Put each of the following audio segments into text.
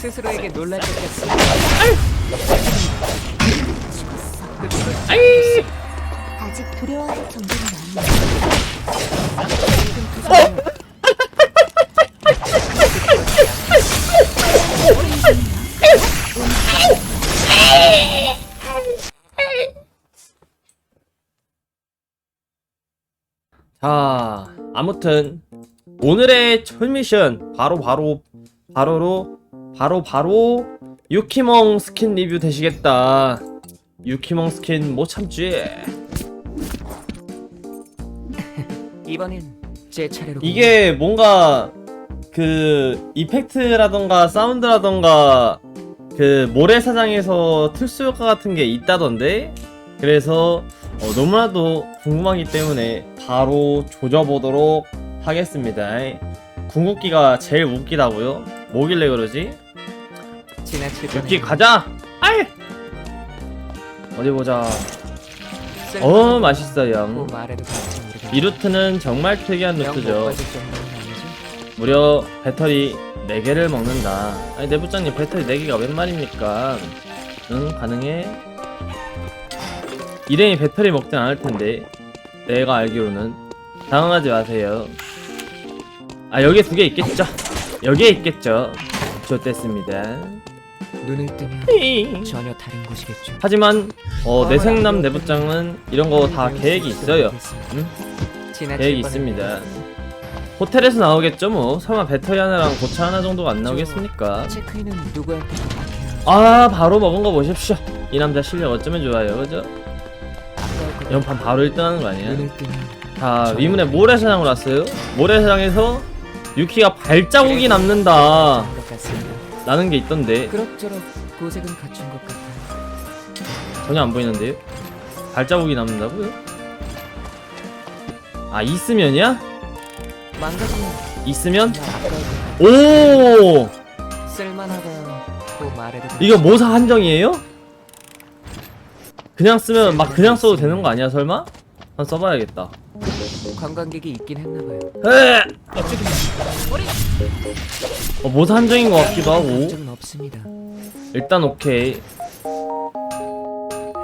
스스로에게 놀랄 것 같습니다. 아직 두려워할 정도는 아니야. 자, 아무튼 오늘의 첫 미션 바로 바로 바로로 바로 바로 유키몽 스킨 리뷰 되시겠다. 유키몽 스킨 못 참지. 이번엔 제 차례로 이게 뭔가 그 이펙트라던가 사운드라던가 그 모래사장에서 특수 효과 같은 게 있다던데 그래서 어, 너무나도 궁금하기 때문에 바로 조져보도록 하겠습니다. 궁극기가 제일 웃기다고요? 뭐길래 그러지? 지나칠 뻔 유키 가자! 아이! 어디 보자. 어 맛있어요. 말해도. 이 루트는 정말 특이한 영 루트죠. 무려 배터리 4개를 먹는다. 아니, 내부장님 배터리 4개가 웬 말입니까? 응, 가능해? 일행이 배터리 먹진 않을 텐데. 내가 알기로는. 당황하지 마세요. 아, 여기에 두 개 있겠죠? 여기에 있겠죠? 좋됐습니다. 눈을 뜨면 전혀 다른 곳이겠죠. 하지만, 어, 내생남 내부장은 이런 거 다 계획이 있어요. 응? 지나칠 계획이. 있습니다. 호텔에서 나오겠죠 뭐. 설마 배터리 하나랑 고차 하나 정도가 안 나오겠습니까? 체크인은 누구한테 아 바로 먹은 거 보십시오. 이 남자 실력 어쩌면 좋아요 그죠? 연판 바로 1등 하는 거 아니야 눈을 뜨면 자 위문에 모래사장으로 왔어요. 모래사장에서 유키가 발자국이 남는다. 같습니다. 라는 게 있던데 그럭저럭 고색은 갖춘 것 같아요. 전혀 안 보이는데요 발자국이 남는다고요? 아 있으면이야? 망가지면 있으면? 오. 뭐 말해도. 이거 모사 한정이에요? 그냥 쓰면 막 그냥 써도 되는 거 아니야 설마? 한번 써봐야겠다 관광객이 있긴 했나봐요. 에! 어, 모사 한정인 것 같기도 하고 없습니다. 일단 오케이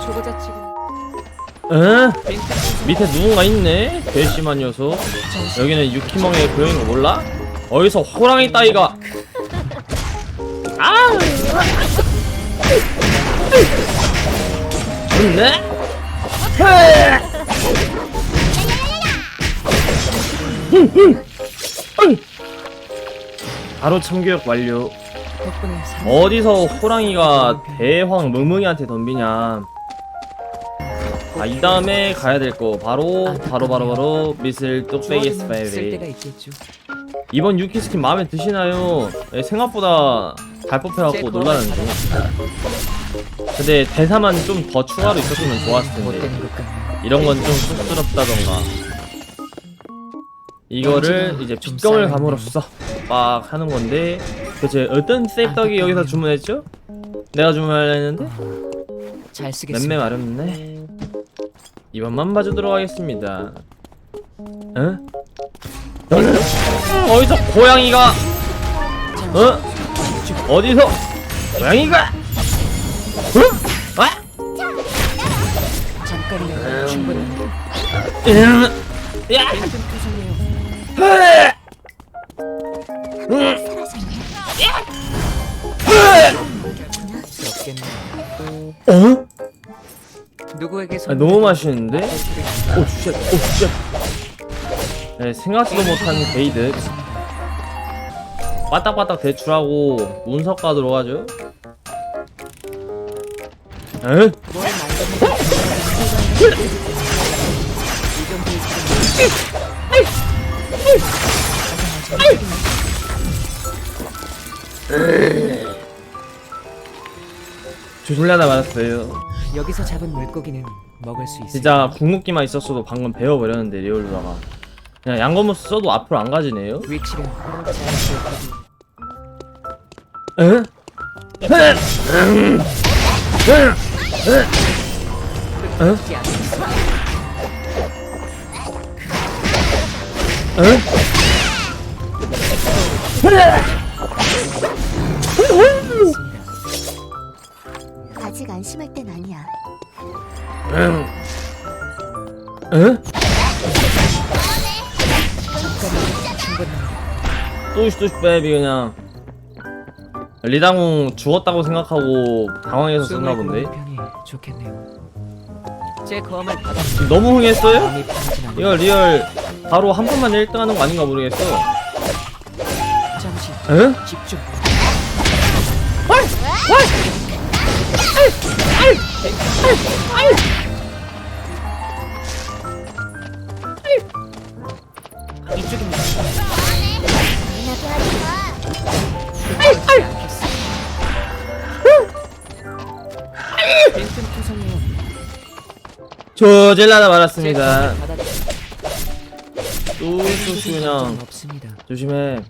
초보자 치고 에? 밑에 누군가 있네 괘씸한 녀석 여기는 유키멍의 고용인 거 몰라? 어디서 호랑이 따위가 아! 좋네? 바로 참교육 완료. 덕분에 어디서 호랑이가 대황 멍멍이한테 덤비냐? 아 이 다음에 가야 될 거. 바로 바로 바로 바로 미슬 뚝배기 쓸 때가 스파이리. 있겠죠. 이번 유키 스킨 마음에 드시나요? 예, 생각보다 잘 뽑혀갖고 놀라는 중 근데 대사만 좀 더 추가로 있었으면 좋았을 텐데. 못되는 것 같네요. 이런 건 좀 쑥스럽다던가 이거를 이제 빗검을 감으로써 막 하는 건데 대체 어떤 쌔떡이 여기서 주문했죠? 내가 주문하려 했는데 잘 쓰겠습니다. 맴매 마렵네 이번만 봐주도록 하겠습니다 응? 너는 어디서 고양이가 어? 어디서 고양이가 어? 아? 잠깐이면. 음, 야! 어? 누구에게 아, 너무 맛있는데? 오 쉣, 오 쉣. 네, 생각지도 못한 게이드. 빠딱빠딱 대출하고 운석가 들어가죠? 에? 이 정도의 주술려다 말았어요. 여기서 잡은 물고기는 먹을 수 있어요. 진짜 궁극기만 있었어도 방금 배워버렸는데 리올루다가 그냥 양검무스 써도 앞으로 안 가지네요? 위치는 잘 기억하고 에? 끝지 않습니다. 에? 알겠습 아직 안심할 땐 아니야. 응? 응? 잠깐만 충분합니다. 뚜시뚜시 베이비 그냥 리당웅 죽었다고 생각하고 당황해서 썼나 본데 편이 좋겠네요. 제 검을 받아 너무 흥했어요? 이거 리얼 바로 한 번만 1등 하는 거 아닌가 모르겠어. 잠시 응? 집중. 이쪽입니다. 하지 않겠어. 벤튼 투성이요. 조질라다 제 말았습니다 뚜시뚜시 그냥 없습니다. 조심해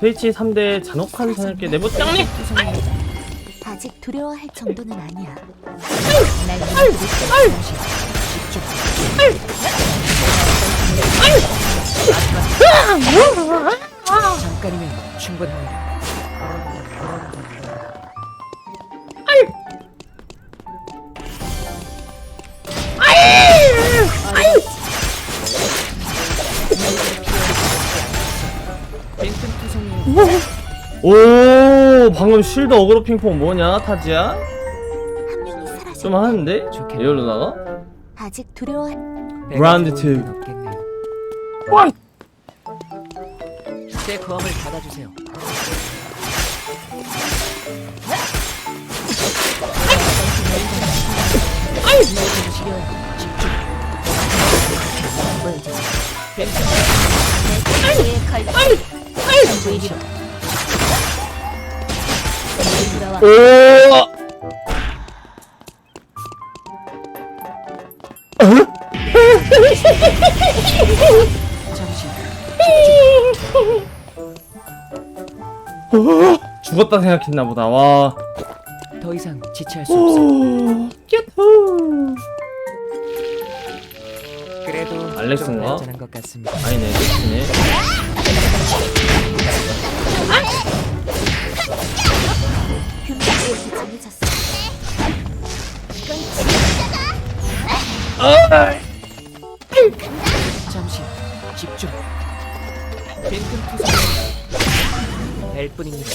스위치 3대 잔혹한 사냥개 내부장님 투성이요. 아직 두려워할 정도는 아니야. 날 잠시 집중. 잠깐이면 충분합니다. 오 방금 쉴드 어그로 핑퐁 뭐냐 타지야? 한 명이 사라져. 좀 하는데? 좋겠네. 리얼 누나가? 아직 두려워. 라운드 투. 없겠네요. 제 검을 받아주세요. 모든 시련 집중. 보여주세요. 벤튼 내의 칼. 전부 이리로. 오 잠시 죽었다 생각했나 보다 와 더 이상 지체할 수 없어. 오, 큐후. 그래도 알렉스인가? 좀 발전한 것 같습니다. 아니네 그치네 금지에서 정해졌어. 잠시 집중. 벤튼 투성. 될 뿐입니다.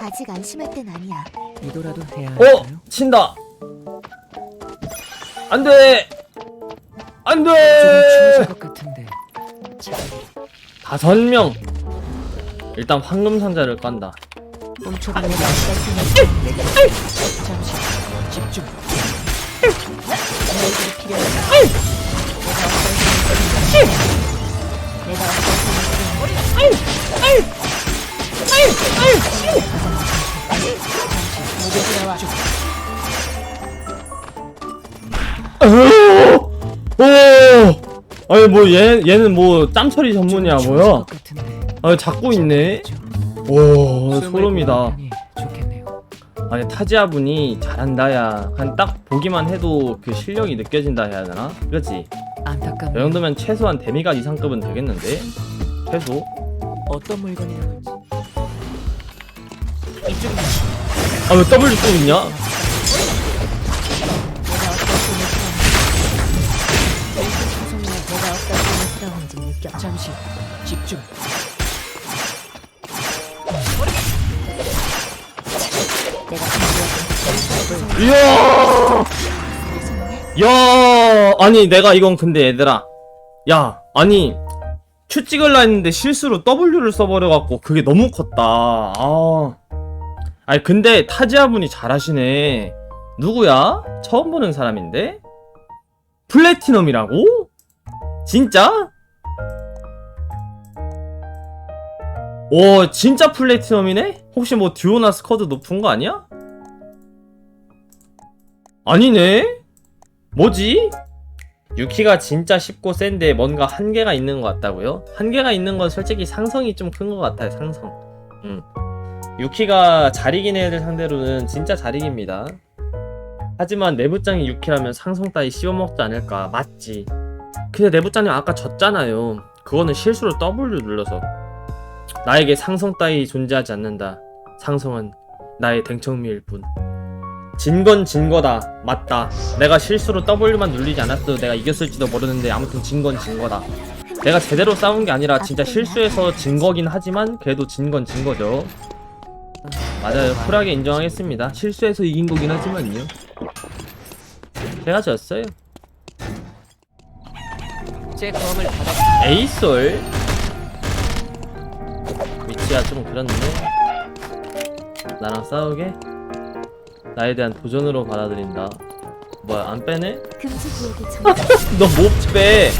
아직 안심할 땐 아니야. 이도라도 해야 어 할까요? 친다 안돼 조금 안돼 추워질 것 같은데. 다섯 명 일단 황금 상자를 깐다 게 내가 잠시 집중. 필요해. 내가 어떤 아니 뭐 얘 얘는 뭐 짬처리 전문이야 좀 뭐야. 아 잡고 있네? 오 소름이다 좋겠네요. 아니 타지아 분이 잘한다야 그냥 딱 보기만 해도 그 실력이 느껴진다 해야 되나 그렇지 이 안타깝네요. 정도면 최소한 데미가 이상급은 되겠는데 최소 어떤 물건이라고 했지? 이쪽입니다. 아 왜 W 또 있냐 내가 어떤 꿈을 꾸었는지 내가 어떤 꿈을 꾸었는지 느껴. 잠시 집중. 이야 야 아니 내가 이건 근데 얘들아 야 아니 큐 찍을라 했는데 실수로 W를 써버려 갖고 그게 너무 컸다 아 아니 근데 타지아 분이 잘하시네 누구야? 처음 보는 사람인데? 플래티넘이라고? 진짜? 오 진짜 플래티넘이네? 혹시 뭐 듀오나 스쿼드 높은 거 아니야? 아니네? 뭐지? 유키가 진짜 쉽고 센데 뭔가 한계가 있는 것 같다고요? 한계가 있는 건 솔직히 상성이 좀 큰 것 같아요 상성 음. 유키가 잘 이긴 애들 상대로는 진짜 잘 이깁니다 하지만 내부장이 유키라면 상성 따위 씹어먹지 않을까 맞지 근데 내부장님 아까 졌잖아요 그거는 실수로 W 눌러서 나에게 상성 따위 존재하지 않는다. 상성은 나의 댕청미일 뿐. 진 건 진 거다. 맞다. 내가 실수로 W만 누르지 않았어도 내가 이겼을지도 모르는데 아무튼 진 건 진 거다. 내가 제대로 싸운 게 아니라 진짜 실수해서 진 거긴 하지만 그래도 진 건 진 거죠. 맞아요. 쿨하게 인정하겠습니다. 실수해서 이긴 거긴 하지만요. 제가 졌어요. 제 검을 받아 에이솔 위치가 좀 그렇네 나랑 싸우게 나에 대한 도전으로 받아들인다 뭐야 안 빼네? 금지 구역에 전 너못 빼!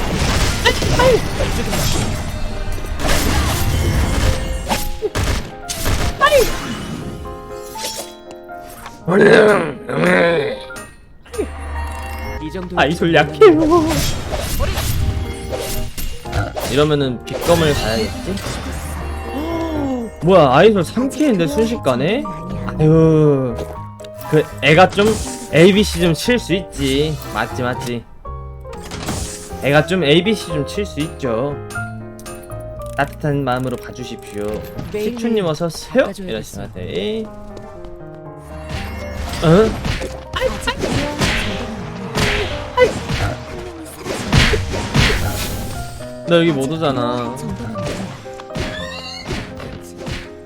이 정도 아 이솔 약해요 이러면은 빅검을 가야겠지? 뭐야 아이솔 3K인데 순식간에? 아유 그 애가 좀 ABC 좀 칠 수 있지. 맞지 맞지. 애가 좀 ABC 좀 칠 수 있죠. 따뜻한 마음으로 봐주십시오. 식초님 어서오세요 이러시면 응? 너 여기 못 오잖아.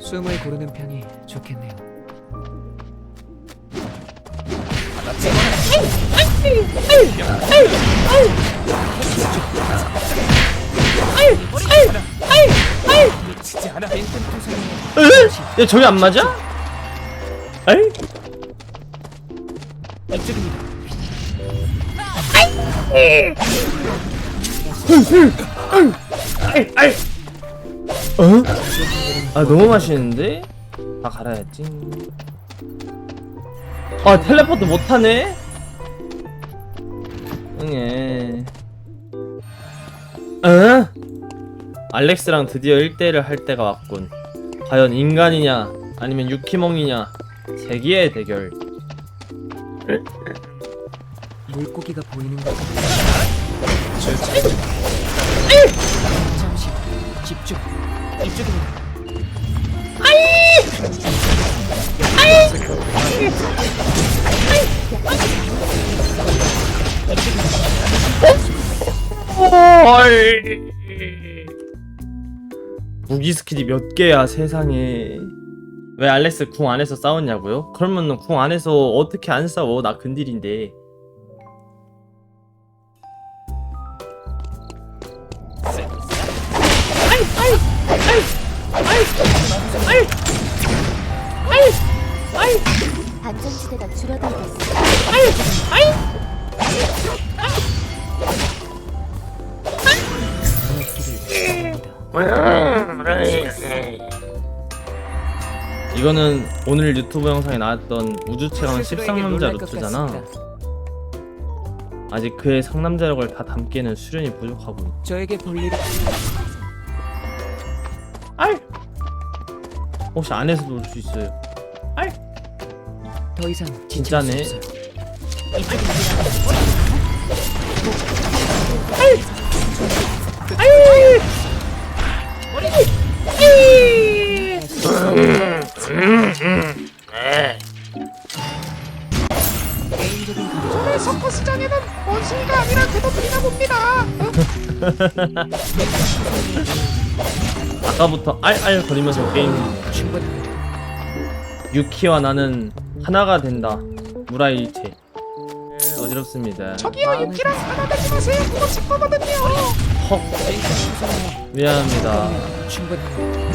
숨을 고르는 편이 좋겠네요. 야 저기 안 맞아? 에이? 어? 아 너무 맛있는데? 다 갈아야지 아 텔레포트 못하네? 응애 어? 알렉스랑 드디어 1대1을 할 때가 왔군 과연 인간이냐 아니면 유키몽이냐 세기의 대결 물고기가 보이는 것 같아. 잠시 집중. 이쪽입니다. 무기 스킬이 몇 개야 세상에. 왜 알렉스 궁 안에서 싸웠냐고요? 그러면 궁 안에서 어떻게 안 싸워? 나 근딜인데 오늘 유튜브 영상에 나왔던 우주체감 13남자 루트잖아. 아직 그의 상남자력을 다 담기에는 수련이 부족하군 저에게 볼 일이 알! 혹시 안에서도 올수 있어요? 더 이상 진짜네. 아까부터 알알 거리면서 게임 충분합니다. 유키와 나는 하나가 된다 무라일체 어지럽습니다 저기요 유키랑 하나 되지 마세요. 그거 제 거거든요. 헉 미안합니다 충분합니다.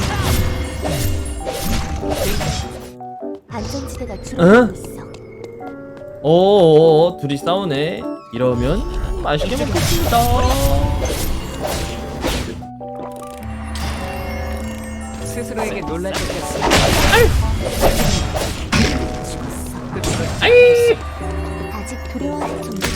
안전지대가 줄어들고 있어. 어어어 둘이 싸우네 이러면 맛있게 먹겠습니다 스스로에게 놀라셨겠어. 아이! 아직 두려워할 정도는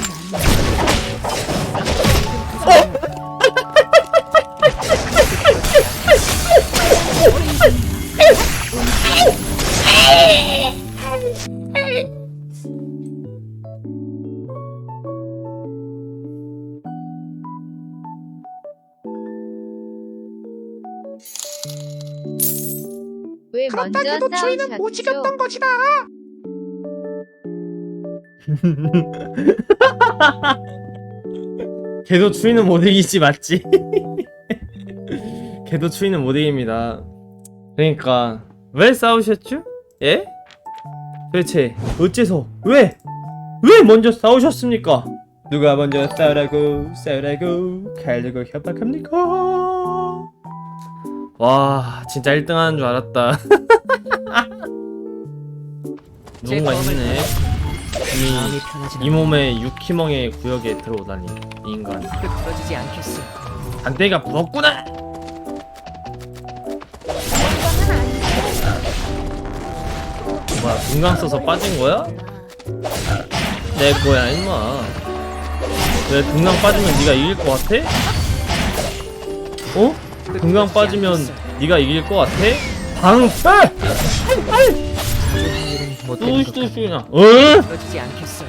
아니야. 왜 그렇다 먼저 해도 주인은 못 싸우셨죠? 이겼던 것이다. 걔도 추위는 못 이기지 맞지? 걔도 추위는 못 이깁니다. 그러니까 왜 싸우셨죠? 예? 도대체 어째서 왜? 왜 먼저 싸우셨습니까? 누가 먼저 싸우라고 싸우라고 칼 들고 협박합니까? 와 진짜 1등 하는 줄 알았다. 누군가 있네. 마음이 이, 이 몸에 유키멍의 구역에 들어오다니 이 인간. 않아. 끄트러지지 않겠어. 안대가 부었구나. 뭐야 금강 써서 빠진 거야? 내 거야 임마. 왜 금강 빠지면 네가 이길 것 같아? 어? 금강 빠지면 네가 이길 것 같아? 못 되는 것 같네. 뚜시 뚜시나. 어? 끄트러지지 않겠어.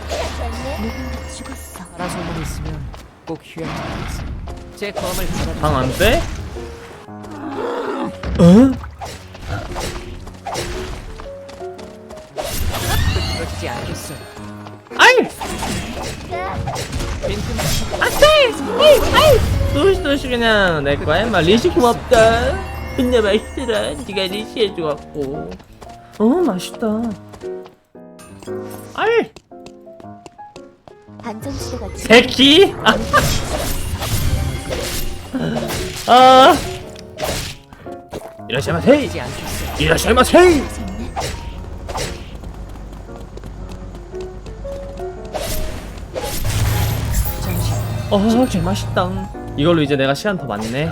누군가 죽었어. 살아서 만 있으면 꼭 휴양하겠어. 제 검을 받아들여. 방안 빼? 어? 끄트러지지 않겠어. 아이! 빈틈 뚜시뚜시 그냥 내 거야 임마. 리시 고맙다. 근데 맛있더라. 니가 리시 해줘갖고. 어 맛있다. 아이! 새끼! 아, 아. 지었네. 잠시 어 개맛있다 이걸로 이제 내가 시간 더 많네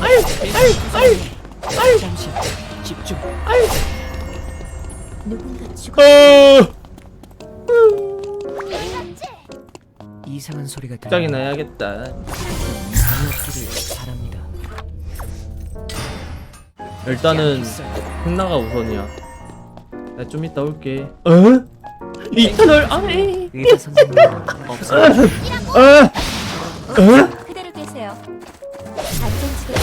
아직 잠시 집중. 누군가 죽었어. 어 이상한 소리가 들려. 해야겠다 강력기를 바랍니다. 일단은. 흥나가 우선이야 나 좀 이따 올게 어? 이 터널 안에 의사 선생님 없어. 어? 어? 그대로 계세요. 안전 지대가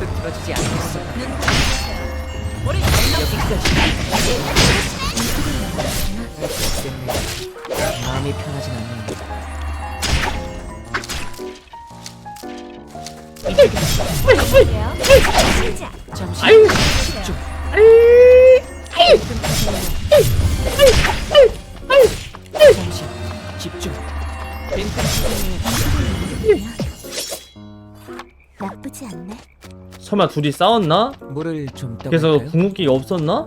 끄트러지지 않겠어. 여기까지. 때문에 마음이 편하진. 시작. 잠시 아유. 집중. 잠 설마 둘이 싸웠나? 물을 좀 떠볼까요? 그래서 궁극기가 없었나?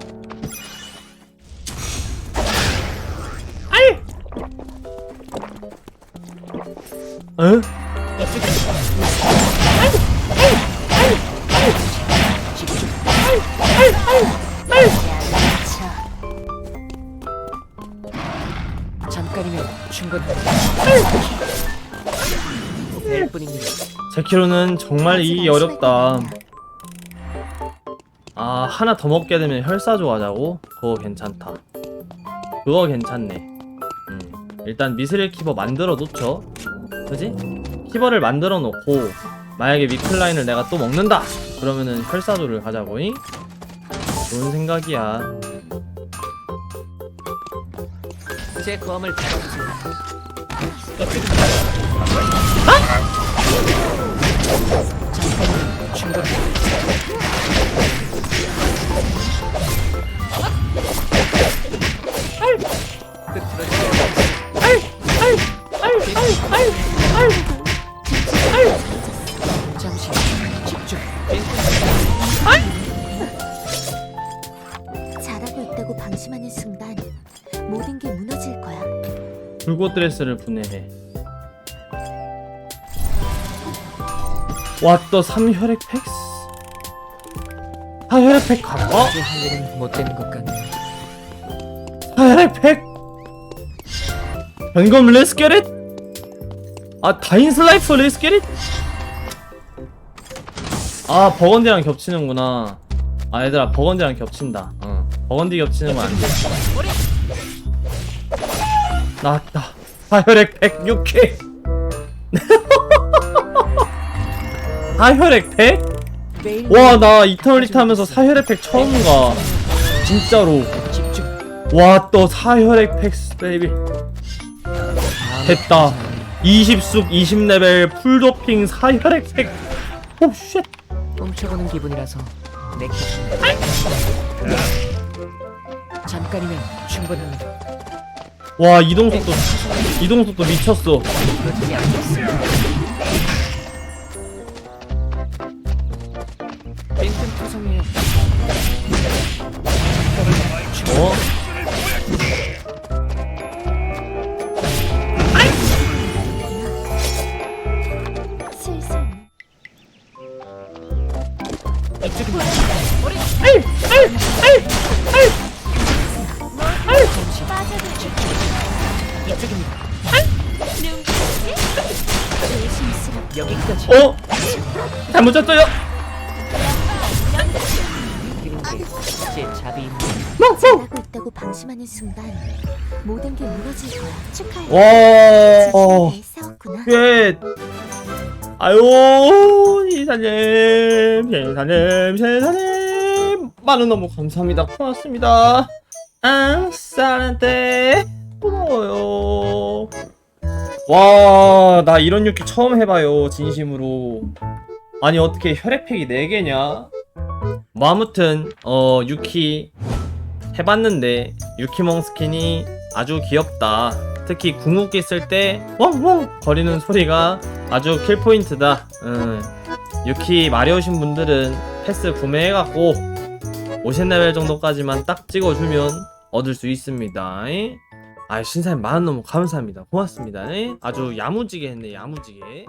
아이! 어? 집중. 잠깐이면 충분합니다. 될 뿐입니다. 제키로는 정말 이기 아직 어렵다. 아 하나 더 먹게 되면 혈사조 하자고? 그거 괜찮다. 그거 괜찮네. 음, 일단 미스릴 키버 만들어 놓죠. 그지? 키버를 만들어 놓고 만약에 위클라인을 내가 또 먹는다. 그러면은 혈사조를 가자고잉. 좋은 생각이야. 제 검을 받아주세요. 잠깐만 충분합니다. 불꽃 드레스를 분해해. 왓더 3혈액 팩스? 4혈액 팩할 일은 못 되는 것 같네요. 4혈액 팩? 변검 겟 잇? 아 다인스 라이프 렛츠 겟 잇? 아 버건디랑 겹치는구나 아 얘들아 버건디랑 겹친다 어. 버건디 겹치는 건 안돼 나왔다 4혈액 106회 사혈액 팩? 매일 와나 이터널리티 하면서 사혈액 팩 처음 가 진짜로. 와 또 사혈액 팩 베이비 됐다 20숲 20레벨 풀도핑 사혈액 팩 오쉣 훔쳐보는 기분이라서 내게. 잠깐이면 충분합니다. 와 이동속도 이동속도 미쳤어 와. 싸웠구나. 꽤 아유 이사님 세사님 세사님. 만원 너무 감사합니다. 고맙습니다. 아 사란테 고마워요. 와 나 이런 유키 처음 해봐요 진심으로. 아니 어떻게 혈액팩이 4개냐? 뭐 아무튼 어 유키 해봤는데 유키몽 스킨이 아주 귀엽다 특히 궁극기 쓸 때 웡웡 거리는 소리가 아주 킬 포인트다. 음, 유키 마리오신 분들은 패스 구매해갖고 50레벨 정도까지만 딱 찍어주면 얻을 수 있습니다. 아 신사님 만원 너무 감사합니다. 고맙습니다. 아주 야무지게 했네 야무지게.